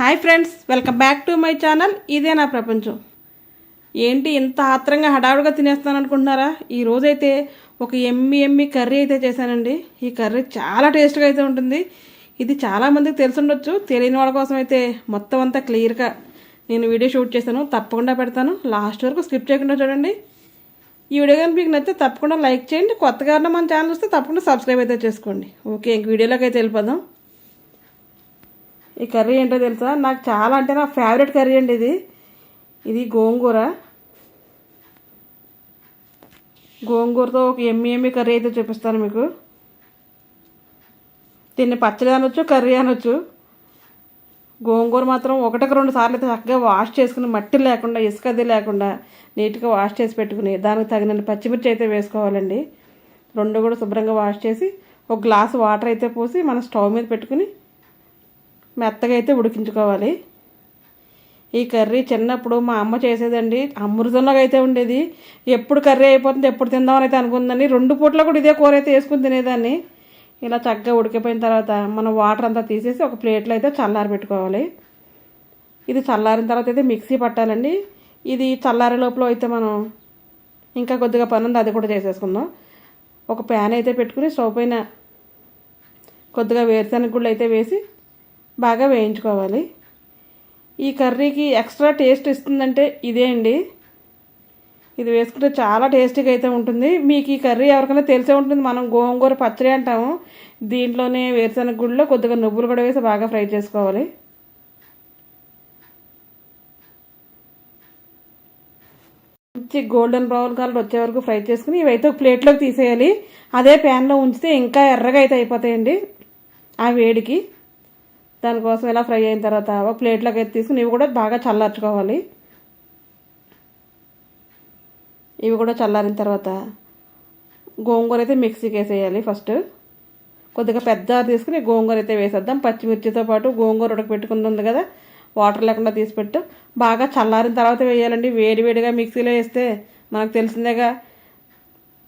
Hi friends welcome back to my channel. ఇదే నా ప్రపంచం. ఏంటి ఇంత ఆత్రంగా హడావుడిగా తినేస్తాను అనుకుంటున్నారా? ఈ రోజైతే ఒక ఎమ్మి ఎమ్మి కర్రీ అయితే చేశానండి. ఈ కర్రీ చాలా టేస్ట్గా అయితే ఉంటుంది. ఇది చాలామందికి తెలిసి ఉండొచ్చు తెలియని వాళ్ళ కోసం అయితే మొత్తం అంతా క్లియర్గా నేను వీడియో షూట్ చేశాను. తప్పకుండా పెడతాను. లాస్ట్ వరకు స్కిప్ చేయకుండా చూడండి. ఈ వీడియో కానీ మీకు నచ్చితే తప్పకుండా లైక్ చేయండి. కొత్తగా ఉన్న మన ఛానల్ వస్తే తప్పకుండా సబ్స్క్రైబ్ అయితే చేసుకోండి. ఓకే ఇంక వీడియోలోకి అయితే వెళ్ళిపోదాం. ఈ కర్రీ ఏంటో తెలుసా? నాకు చాలా అంటే నా ఫేవరెట్ కర్రీ అండి ఇది. ఇది గోంగూర. గోంగూరతో ఒక ఎమ్మి ఎమ్మి కర్రీ అయితే చూపిస్తాను మీకు. దీన్ని పచ్చడి అనొచ్చు కర్రీ అనొచ్చు. గోంగూర మాత్రం ఒకటికి రెండు సార్లు అయితే చక్కగా వాష్ చేసుకుని మట్టి లేకుండా ఇసుక అది లేకుండా నీట్గా వాష్ చేసి పెట్టుకుని దానికి తగినన్ని పచ్చిమిర్చి అయితే వేసుకోవాలండి. రెండు కూడా శుభ్రంగా వాష్ చేసి ఒక గ్లాస్ వాటర్ అయితే పోసి మనం స్టవ్ మీద పెట్టుకుని మెత్తగా అయితే ఉడికించుకోవాలి. ఈ కర్రీ చిన్నప్పుడు మా అమ్మ చేసేదండి. అమృతంలాగా అయితే ఉండేది. ఎప్పుడు కర్రీ అయిపోతుంది ఎప్పుడు తిందామని అయితే అనుకుందని రెండు పూట్ల కూడా ఇదే కూర అయితే వేసుకుని తినేదాన్ని. ఇలా చక్కగా ఉడికిపోయిన తర్వాత మనం వాటర్ అంతా తీసేసి ఒక ప్లేట్లో అయితే చల్లారి పెట్టుకోవాలి. ఇది చల్లారిన తర్వాత అయితే మిక్సీ పట్టాలండి. ఇది చల్లారే లోపల అయితే మనం ఇంకా కొద్దిగా పని ఉంది అది కూడా చేసేసుకుందాం. ఒక ప్యాన్ అయితే పెట్టుకుని స్టవ్ పైన కొద్దిగా వేరుశనగ గుళ్ళు అయితే వేసి బాగా వేయించుకోవాలి. ఈ కర్రీకి ఎక్స్ట్రా టేస్ట్ ఇస్తుందంటే ఇదే అండి. ఇది వేసుకుంటే చాలా టేస్టీగా అయితే ఉంటుంది. మీకు ఈ కర్రీ ఎవరికైనా తెలిసే ఉంటుంది. మనం గోంగూర పచ్చడి అంటాము. దీంట్లోనే వేరుశనగ గుడిలో కొద్దిగా నువ్వులు కూడా వేసి బాగా ఫ్రై చేసుకోవాలి. మంచి గోల్డెన్ బ్రౌన్ కలర్ వచ్చే వరకు ఫ్రై చేసుకుని ఇవైతే ఒక ప్లేట్లోకి తీసేయాలి. అదే ప్యాన్లో ఉంచితే ఇంకా ఎర్రగా అయితే అయిపోతాయండి ఆ వేడికి. దానికోసం ఇలా ఫ్రై అయిన తర్వాత ఒక ప్లేట్లోకి అయితే తీసుకుని ఇవి కూడా బాగా చల్లార్చుకోవాలి. ఇవి కూడా చల్లారిన తర్వాత గోంగూర అయితే మిక్సీకి వేసేయాలి ఫస్ట్. కొద్దిగా పెద్ద తీసుకుని గోంగూర అయితే వేసేద్దాం. పచ్చిమిర్చితో పాటు గోంగూర ఉడకపెట్టుకుని ఉంది కదా వాటర్ లేకుండా తీసి పెట్టు. బాగా చల్లారిన తర్వాత వేయాలండి. వేడివేడిగా మిక్సీలో వేస్తే మనకు తెలిసిందేగా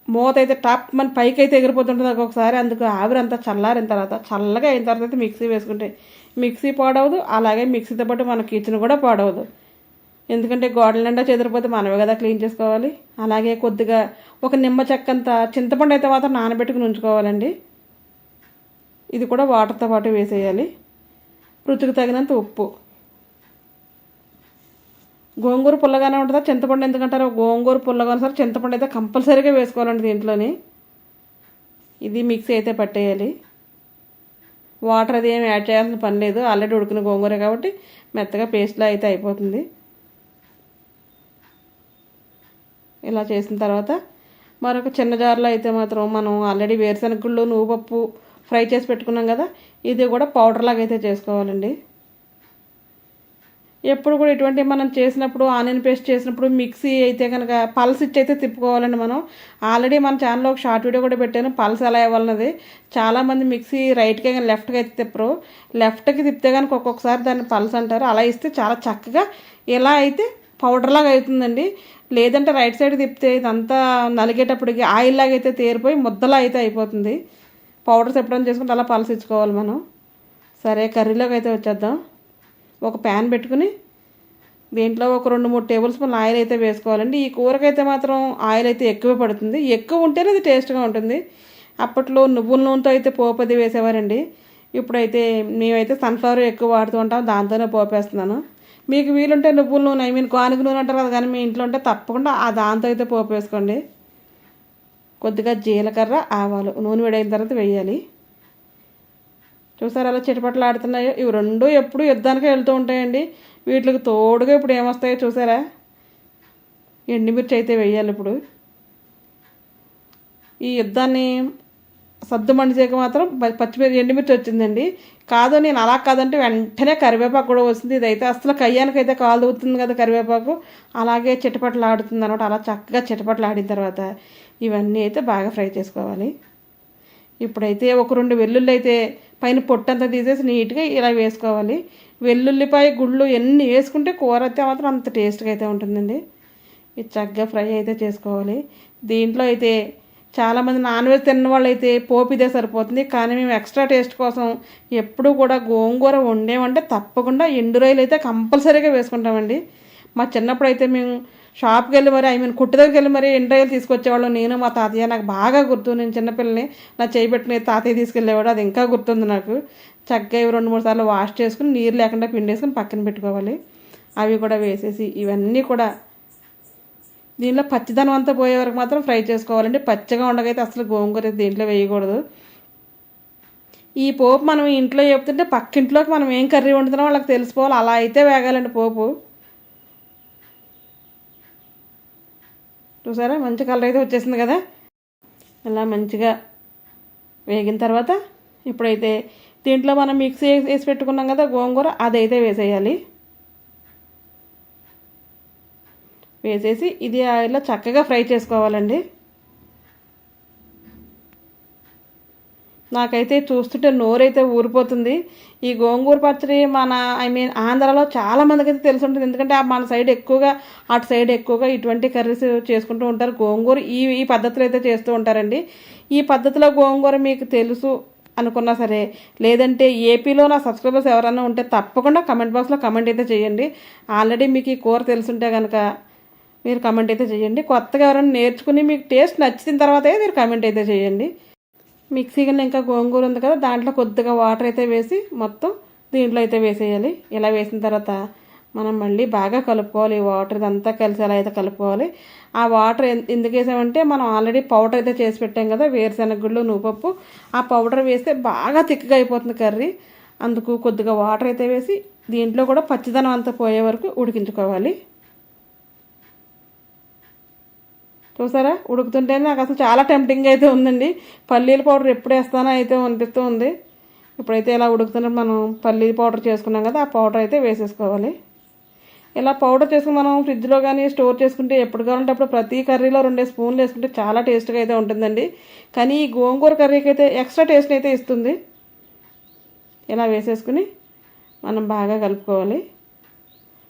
మూత అయితే టాప్ మన పైకి అయితే ఎగిరిపోతుంటుంది ఒక్కొక్కసారి అందుకు ఆవిరంతా చల్లారిన తర్వాత చల్లగా అయిన తర్వాత అయితే మిక్సీ వేసుకుంటే మిక్సీ పాడవదు అలాగే మిక్సీతో పాటు మన కిచెన్ కూడా పాడవదు. ఎందుకంటే గోడల నిండా చెదిరిపోతే మనమే కదా క్లీన్ చేసుకోవాలి. అలాగే కొద్దిగా ఒక నిమ్మ చెక్కంత చింతపండు అయితే మాత్రం నానబెట్టుకుని ఉంచుకోవాలండి. ఇది కూడా వాటర్తో పాటు వేసేయాలి. రుచికి తగినంత ఉప్పు. గోంగూర పుల్లగానే ఉంటుందా? చింతపండు ఎందుకంటారు? గోంగూర పుల్లగా సరే చింతపండు అయితే కంపల్సరీగా వేసుకోవాలండి దీంట్లోని. ఇది మిక్సీ అయితే పట్టేయాలి. వాటర్ అది ఏమి యాడ్ చేయాల్సిన పని లేదు. ఆల్రెడీ ఉడికిన గోంగూర కాబట్టి మెత్తగా పేస్ట్లా అయితే అయిపోతుంది. ఇలా చేసిన తర్వాత మరొక చిన్న జార్లో అయితే మాత్రం మనం ఆల్రెడీ వేరుశనగ గుళ్ళు నువ్వుపప్పు ఫ్రై చేసి పెట్టుకున్నాం కదా ఇది కూడా పౌడర్ లాగా అయితే చేసుకోవాలండి. ఎప్పుడు కూడా ఇటువంటి మనం చేసినప్పుడు ఆనియన్ పేస్ట్ చేసినప్పుడు మిక్సీ అయితే కనుక పల్స్ ఇచ్చి అయితే తిప్పుకోవాలండి మనం. ఆల్రెడీ మన ఛానల్లో ఒక షార్ట్ వీడియో కూడా పెట్టాను. పల్స్ ఎలా ఇవ్వాలన్నది. చాలామంది మిక్సీ రైట్కి కానీ లెఫ్ట్కి అయితే తిప్పరు. లెఫ్ట్కి తిప్పితే కనుక ఒక్కొక్కసారి దాన్ని పల్స్ అంటారు. అలా ఇస్తే చాలా చక్కగా ఇలా అయితే పౌడర్లాగా అవుతుందండి. లేదంటే రైట్ సైడ్ తిప్పితే ఇదంతా నలిగేటప్పటికి ఆయిల్ లాగా అయితే తేరిపోయి ముద్దలా అయితే అయిపోతుంది. పౌడర్స్ ఎప్పుడైనా చేసుకుంటే అలా పల్స్ ఇచ్చుకోవాలి మనం. సరే కర్రీలోకి అయితే వచ్చేద్దాం. ఒక ప్యాన్ పెట్టుకుని దీంట్లో ఒక రెండు మూడు టేబుల్ స్పూన్ ఆయిల్ అయితే వేసుకోవాలండి. ఈ కూరకైతే మాత్రం ఆయిల్ అయితే ఎక్కువ పడుతుంది. ఎక్కువ ఉంటేనే అది టేస్ట్గా ఉంటుంది. అప్పట్లో నువ్వుల నూనెతో అయితే పోపు అది వేసేవారండి. ఇప్పుడైతే మేమైతే సన్ఫ్లవర్ ఎక్కువ వాడుతూ ఉంటాం. దాంతోనే పోపేస్తున్నాను మీకు వీలుంటే నువ్వుల నూనె ఐ మీన్ కానుక నూనె అంటారు కదా కానీ మీ ఇంట్లో ఉంటే తప్పకుండా ఆ దాంతో అయితే పోపు వేసుకోండి. కొద్దిగా జీలకర్ర ఆవాలు నూనె వేడైన తర్వాత వేయాలి. చూసారు అలా చిటపట్లు ఆడుతున్నాయో? ఇవి రెండు ఎప్పుడు యుద్ధానికి వెళ్తూ ఉంటాయండి. వీటికి తోడుగా ఇప్పుడు ఏమొస్తాయో చూసారా? ఎండుమిర్చి అయితే వేయాలి ఇప్పుడు. ఈ యుద్ధాన్ని సద్దు మండిచేక మాత్రం పచ్చిమిర్చి ఎండుమిర్చి వచ్చిందండి. కాదు నేను అలా కాదంటే వెంటనే కరివేపాకు కూడా వస్తుంది ఇదైతే అసలు కయ్యానికైతే కాలు అవుతుంది కదా కరివేపాకు. అలాగే చిటపట్లు ఆడుతుంది అనమాట అలా చక్కగా చిటపట్లు ఆడిన తర్వాత ఇవన్నీ అయితే బాగా ఫ్రై చేసుకోవాలి. ఇప్పుడైతే ఒక రెండు వెల్లుల్లి అయితే పైన పొట్టంతా తీసేసి నీట్గా ఇలా వేసుకోవాలి. వెల్లుల్లిపాయ గుళ్ళు ఎన్ని వేసుకుంటే కూర అయితే మాత్రం అంత టేస్ట్గా అయితే ఉంటుందండి. ఇది చక్కగా ఫ్రై అయితే చేసుకోవాలి. దీంట్లో అయితే చాలామంది నాన్ వెజ్ తిన్న వాళ్ళు అయితే పోపిదే సరిపోతుంది. కానీ మేము ఎక్స్ట్రా టేస్ట్ కోసం ఎప్పుడు కూడా గోంగూర వండేమంటే తప్పకుండా ఎండు రొయ్యలు అయితే కంపల్సరీగా వేసుకుంటామండి. మా చిన్నప్పుడు అయితే మేము షాప్కి వెళ్ళి మరి ఐ మీన్ కుట్టు దగ్గరికి వెళ్ళి మరి ఎండు తీసుకొచ్చేవాళ్ళు. తీసుకొచ్చేవాళ్ళం నేను మా తాతయ్య నాకు బాగా గుర్తు. నేను చిన్నపిల్లని నా చేయి పెట్టిన తాతయ్య తీసుకెళ్ళేవాడు. అది ఇంకా గుర్తుంది నాకు. చక్కగా ఇవి రెండు మూడు సార్లు వాష్ చేసుకుని నీరు లేకుండా పిండేసుకుని పక్కన పెట్టుకోవాలి. అవి కూడా వేసేసి ఇవన్నీ కూడా దీనిలో పచ్చిదనం అంతా పోయే వరకు మాత్రం ఫ్రై చేసుకోవాలండి. పచ్చిగా ఉండగైతే అసలు గోంగూర దీంట్లో వేయకూడదు. ఈ పోపు మనం ఇంట్లో చెప్తుంటే పక్కింట్లోకి మనం ఏం కర్రీ వండుతున్నామో వాళ్ళకి తెలిసిపోవాలి. అలా అయితే వేగాలండి పోపు. చూసారా? మంచి కలర్ అయితే వచ్చేసింది కదా? అలా మంచిగా వేగిన తర్వాత ఇప్పుడైతే దీంట్లో మనం మిక్సీ వేసి పెట్టుకున్నాం కదా గోంగూర అదైతే వేసేయాలి. వేసేసి ఇది ఆయిల్లో చక్కగా ఫ్రై చేసుకోవాలండి. నాకైతే చూస్తుంటే నోరైతే ఊరిపోతుంది. ఈ గోంగూర పచ్చడి మన ఐ మీన్ ఆంధ్రాలో చాలా మందికి అయితే తెలిసి ఉంటుంది ఎందుకంటే ఆ మన సైడ్ ఎక్కువగా అటు సైడ్ ఎక్కువగా ఇటువంటి కర్రీస్ చేసుకుంటూ ఉంటారు. గోంగూర ఈ ఈ పద్ధతిలో అయితే చేస్తూ ఉంటారండి. ఈ పద్ధతిలో గోంగూర మీకు తెలుసు అనుకున్నా సరే లేదంటే ఏపీలో నా సబ్స్క్రైబర్స్ ఎవరైనా ఉంటే తప్పకుండా కమెంట్ బాక్స్లో కమెంట్ అయితే చేయండి. ఆల్రెడీ మీకు ఈ కూర తెలుసుంటే కనుక మీరు కమెంట్ అయితే చేయండి. కొత్తగా ఎవరైనా నేర్చుకుని మీకు టేస్ట్ నచ్చిన తర్వాతే మీరు కమెంట్ అయితే చేయండి. మిక్సీ కింద ఇంకా గోంగూర ఉంది కదా దాంట్లో కొద్దిగా వాటర్ అయితే వేసి మొత్తం దీంట్లో అయితే వేసేయాలి. ఇలా వేసిన తర్వాత మనం మళ్ళీ బాగా కలుపుకోవాలి. ఈ వాటర్ ఇదంతా కలిసి అలా అయితే కలుపుకోవాలి. ఆ వాటర్ ఎందుకు వేసామంటే మనం ఆల్రెడీ పౌడర్ అయితే చేసి పెట్టాం కదా వేరుశెనగ గుళ్ళు నువ్వుపప్పు ఆ పౌడర్ వేస్తే బాగా తిక్కగా అయిపోతుంది కర్రీ. అందుకు కొద్దిగా వాటర్ అయితే వేసి దీంట్లో కూడా పచ్చిదనం అంతా పోయే వరకు ఉడికించుకోవాలి. చూసారా? ఉడుకుతుంటే నాకు అసలు చాలా టెంప్టింగ్ అయితే ఉందండి. పల్లీల పౌడర్ ఎప్పుడు వేస్తానో అయితే అనిపిస్తూ ఉంది. ఇప్పుడైతే ఇలా ఉడుకుతున్నప్పుడు మనం పల్లీ పౌడర్ చేసుకున్నాం కదా ఆ పౌడర్ అయితే వేసేసుకోవాలి. ఇలా పౌడర్ చేసుకుని మనం ఫ్రిడ్జ్లో కానీ స్టోర్ చేసుకుంటే ఎప్పుడు కావాలంటే అప్పుడు ప్రతి కర్రీలో రెండే స్పూన్లు వేసుకుంటే చాలా టేస్ట్గా అయితే ఉంటుందండి. కానీ ఈ గోంగూర కర్రీకి అయితే ఎక్స్ట్రా టేస్ట్ అయితే ఇస్తుంది. ఇలా వేసేసుకుని మనం బాగా కలుపుకోవాలి.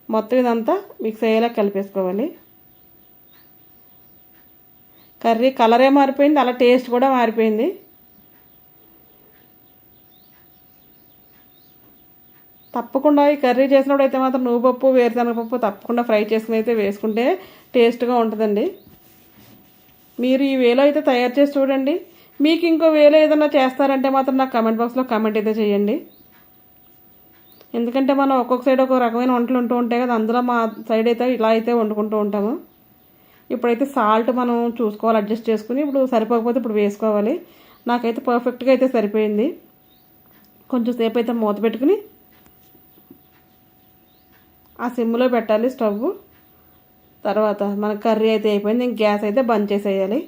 మొత్తం ఇదంతా మిక్స్ అయ్యేలా కలిపేసుకోవాలి. కర్రీ కలరే మారిపోయింది అలా టేస్ట్ కూడా మారిపోయింది. తప్పకుండా ఈ కర్రీ చేసినప్పుడు అయితే మాత్రం నువ్వుపప్పు వేరుశనగపప్పు తప్పకుండా ఫ్రై చేసుకుని అయితే వేసుకుంటే టేస్ట్గా ఉంటుందండి. మీరు ఈ వేలో అయితే తయారు చేసి చూడండి. మీకు ఇంకో వేలో ఏదైనా చేస్తారంటే మాత్రం నాకు కమెంట్ బాక్స్లో కమెంట్ అయితే చేయండి. ఎందుకంటే మనం ఒక్కొక్క సైడ్ ఒక్కొక్క రకమైన వంటలు ఉంటూ ఉంటాయి కదా అందులో మా సైడ్ అయితే ఇలా అయితే వండుకుంటూ ఉంటాము. ఇప్పుడైతే సాల్ట్ మనం చూసుకోవాలి అడ్జస్ట్ చేసుకుని ఇప్పుడు సరిపోకపోతే ఇప్పుడు వేసుకోవాలి. నాకైతే పర్ఫెక్ట్గా అయితే సరిపోయింది. కొంచెం సేపు అయితే మూత పెట్టుకుని ఆ సిమ్లో పెట్టాలి స్టవ్. తర్వాత మన కర్రీ అయితే అయిపోయింది ఇంక గ్యాస్ అయితే బంద్ చేసేయాలి.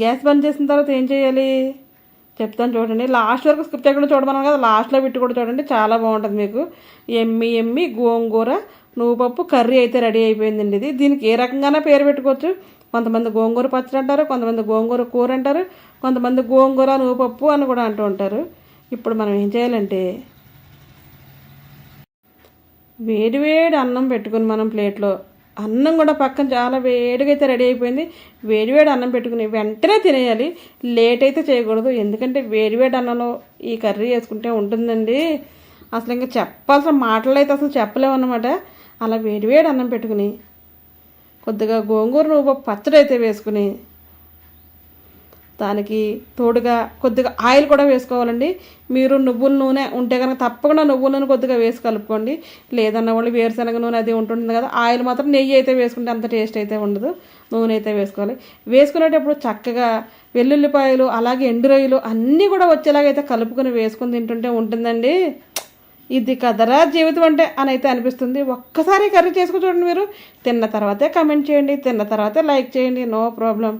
గ్యాస్ బంద్ చేసిన తర్వాత ఏం చేయాలి? చెప్తాను చూడండి. లాస్ట్ వరకు స్కిప్ చేయకుండా చూడమన్నాను కదా లాస్ట్లో పెట్టి కూడా చూడండి చాలా బాగుంటుంది మీకు. ఎమ్మి ఎమ్మి గోంగూర నువ్వు పప్పు కర్రీ అయితే రెడీ అయిపోయిందండి ఇది. దీనికి ఏ రకంగానే పేరు పెట్టుకోవచ్చు. కొంతమంది గోంగూర పచ్చడి అంటారు కొంతమంది గోంగూర కూర అంటారు కొంతమంది గోంగూర నువ్వుపప్పు అని కూడా అంటూ ఉంటారు. ఇప్పుడు మనం ఏం చేయాలంటే వేడి వేడి అన్నం పెట్టుకుని మనం ప్లేట్లో అన్నం కూడా పక్కన చాలా వేడిగా అయితే రెడీ అయిపోయింది. వేడివేడి అన్నం పెట్టుకుని వెంటనే తినేయాలి. లేట్ అయితే చేయకూడదు. ఎందుకంటే వేడివేడి అన్నంలో ఈ కర్రీ వేసుకుంటే ఉంటుందండి. అసలు ఇంకా చెప్పాల్సిన మాటలు అయితే అసలు చెప్పలేము అనమాట అలా వేడివేడి అన్నం పెట్టుకుని కొద్దిగా గోంగూర నువ్వు పచ్చడి అయితే వేసుకుని దానికి తోడుగా కొద్దిగా ఆయిల్ కూడా వేసుకోవాలండి. మీరు నువ్వుల నూనె ఉంటే కనుక తప్పకుండా నువ్వుల నూనె కొద్దిగా వేసి కలుపుకోండి. లేదన్న వాళ్ళు వేరుశనగ నూనె అది ఉంటుంది కదా ఆయిల్ మాత్రం నెయ్యి అయితే వేసుకుంటే అంత టేస్ట్ అయితే ఉండదు. నూనె అయితే వేసుకోవాలి. వేసుకునేటప్పుడు చక్కగా వెల్లుల్లిపాయలు అలాగే ఎండు రొయ్యలు అన్నీ కూడా వచ్చేలాగైతే కలుపుకొని వేసుకుని తింటుంటే ఉంటుందండి. ఇది కదరా జీవితం అంటే అని అయితే అనిపిస్తుంది. ఒక్కసారి కర్రీ చేసుకు చూడండి మీరు. తిన్న తర్వాతే కమెంట్ చేయండి. తిన్న తర్వాతే లైక్ చేయండి. నో ప్రాబ్లం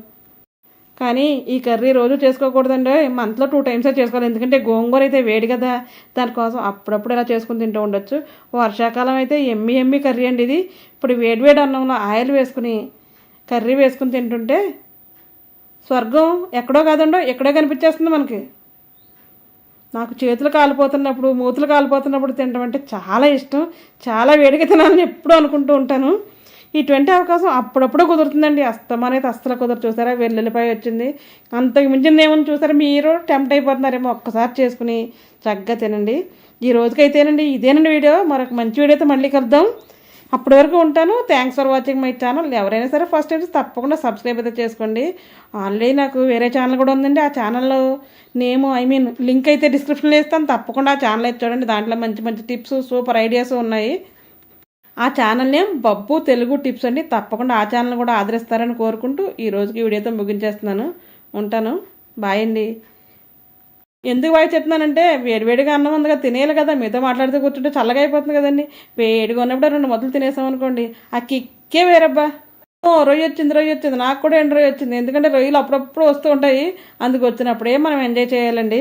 కానీ ఈ కర్రీ రోజు చేసుకోకూడదండి. మంత్లో టూ టైమ్సే చేసుకోవాలి. ఎందుకంటే గోంగూర అయితే వేడి కదా. దానికోసం అప్పుడప్పుడు ఇలా చేసుకుని తింటూ ఉండొచ్చు. వర్షాకాలం అయితే ఎమ్మి ఎమ్మి కర్రీ అండి ఇది. ఇప్పుడు వేడివేడి అన్నంలో ఆయిల్ వేసుకుని కర్రీ వేసుకుని తింటుంటే స్వర్గం ఎక్కడో కాదండో ఎక్కడో కనిపించేస్తుంది మనకి. నాకు చేతులు కాలిపోతున్నప్పుడు మూతులు కాలిపోతున్నప్పుడు తినడం అంటే చాలా ఇష్టం. చాలా వేడిగా తినాలని ఎప్పుడూ అనుకుంటూ ఉంటాను. ఇటువంటి అవకాశం అప్పుడప్పుడు కుదురుతుందండి. అస్తమానైతే అస్సలు కుదరు చూసారా? వెల్లుల్లిపాయ వచ్చింది. అంతకు మించింది ఏమని చూసారా? మీరు టెంప్ట్ అయిపోతున్నారేమో ఒక్కసారి చేసుకుని చక్కగా తినండి. ఈ రోజుకైతేనండి ఇదేనండి వీడియో. మరొక మంచి వీడియోతో మళ్ళీ కలుద్దాం. అప్పటి వరకు ఉంటాను. Thanks for watching my channel ఎవరైనా సరే ఫస్ట్ టైం తప్పకుండా సబ్స్క్రైబ్ అయితే చేసుకోండి. ఆల్రెడీ నాకు వేరే ఛానల్ కూడా ఉందండి. ఆ ఛానల్లో నేము ఐ మీన్ లింక్ అయితే డిస్క్రిప్షన్లో ఇస్తాను. తప్పకుండా ఆ ఛానల్ అయితే చూడండి. దాంట్లో మంచి మంచి టిప్స్ సూపర్ ఐడియాస్ ఉన్నాయి. ఆ channel name Babbu Telugu tips అండి. తప్పకుండా ఆ ఛానల్ కూడా ఆదరిస్తారని కోరుకుంటూ ఈ రోజుకి వీడియోతో ముగించేస్తున్నాను. ఉంటాను. బాయ్ అండి. ఎందుకు బాయ్ చెప్తున్నానంటే వేడివేడిగా అన్నం ఉందిగా తినేయాలి కదా మీతో మాట్లాడితే కూర్చుంటే చల్లగా అయిపోతుంది కదండి. వేడిగా ఉన్నప్పుడు రెండు మొదలు తినేసాం అనుకోండి ఆ కిక్కే వేరబ్బా. ఓ రొయ్య వచ్చింది రొయ్య వచ్చింది నాకు కూడా ఎండు రొయ్య వచ్చింది. ఎందుకంటే రొయ్యలు అప్పుడప్పుడు వస్తూ ఉంటాయి అందుకు వచ్చినప్పుడే మనం ఎంజాయ్ చేయాలండి.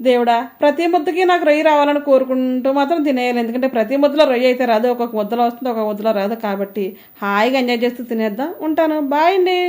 దేవుడా ప్రతి ముద్దకి నాకు రొయ్య రావాలని కోరుకుంటూ మాత్రం తినేయాలి. ఎందుకంటే ప్రతి ముద్దలో రొయ్య అయితే రాదు ఒక్కొక్క ముద్దలో వస్తుంది ఒక్కొక్క ముద్దలో రాదు కాబట్టి హాయిగా ఎంజాయ్ చేస్తూ తినేద్దాం. ఉంటాను. బాయ్ అండి.